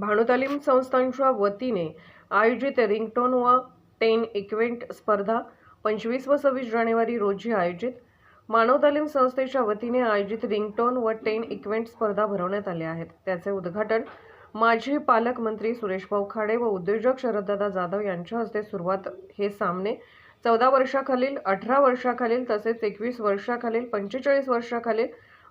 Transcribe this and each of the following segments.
भानुतालीम संस्थांच्या वतीने आयोजित रिंगटोन व टेन इक्वेंट स्पर्धा पंचवीस व सव्वीस जानेवारी रोजी आयोजित. मानव तालीम संस्थेच्या वतीने आयोजित रिंगटोन व टेन इक्वेंट स्पर्धा भरवण्यात आल्या आहेत. त्याचे उद्घाटन माजी पालकमंत्री सुरेशभाऊ खाडे व उद्योजक शरददादा जाधव यांच्या हस्ते सुरुवात हे सामने. चौदा वर्षाखालील अठरा वर्षाखालील तसेच एकवीस वर्षाखालील पंचेचाळीस वर्षाखालील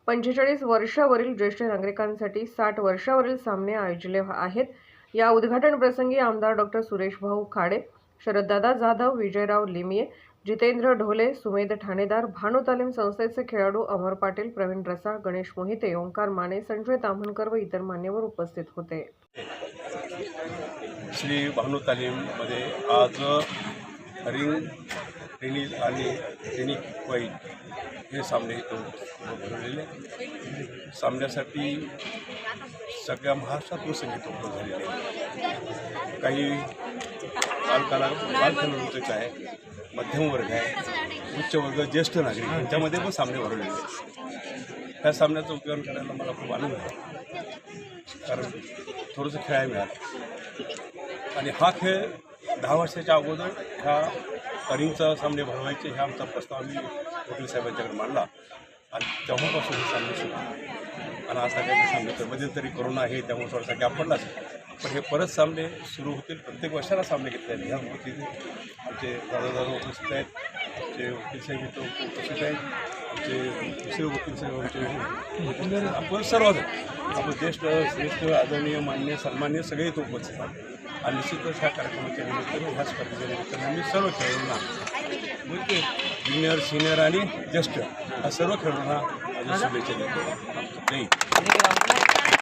पंचेचाळीस वर्षावरील ज्येष्ठ नागरिकांसाठी साठ वर्षावरील सामने आयोजले आहेत. या उद्घाटन प्रसंगी आमदार डॉक्टर सुरेश भाऊ खाडे शरददादा जाधव विजयराव लिमिये जितेंद्र ढोले सुमेध ठाणेदार भानू तालीम संस्थेचे खेळाडू अमर पाटील प्रवीण रसाळ गणेश मोहिते ओंकार माने संजय ताम्हणकर व इतर मान्यवर उपस्थित होते. श्री भानू तालीममध्ये आज रिंग टेनिस आणि टेनिक वाईट हे सामने तो भरवलेले सामन्यासाठी सगळ्या महाराष्ट्रातून संगीत उपलब्ध झालेले आहे. काही बालकाला बालखेळाडूंचं आहे मध्यम वर्ग आहे उच्च वर्ग ज्येष्ठ नागरिक यांच्यामध्ये पण सामने भरवलेले आहेत. ह्या सामन्याचं उपयोग करायला मला खूप आनंद आहे. कारण थोडंसं खेळायला मिळालं. आणि हा खेळ दहा वर्षाच्या अगोदर ह्या रिंगचा सामने भरवायचे हा आमचा प्रस्ताव आम्ही वकील साहेबांच्याकडे मांडला. आणि तेव्हापासून हे सामने सुरू आणि आज सगळ्यांनी सांगितलं तर मध्यंतरी करोना आहे त्यामुळे थोडासा गॅप पडलाच पण हे परत सामने सुरू होतील प्रत्येक वर्षाला सामने घेतले आहेत ह्या तिथे आमचे दादा दादा उपस्थित आहेत आमचे वकील साहेब इथं उपस्थित आहेत आमचे दुसरे वकील साहेब आमचे आपण सर्वच आपण ज्येष्ठ श्रेष्ठ आदरणीय मान्य सन्मान्य सगळे इथं उपस्थित आहेत. आणि निश्चितच ह्या कार्यक्रमाच्या निमित्ताने ह्या स्पर्धेच्या निमित्ताने आम्ही सर्व खेळाडूंना म्हणजे ज्युनियर सिनियर आणि ज्येष्ठ ह्या सर्व खेळाडूंना शुभेच्छा देतो. जय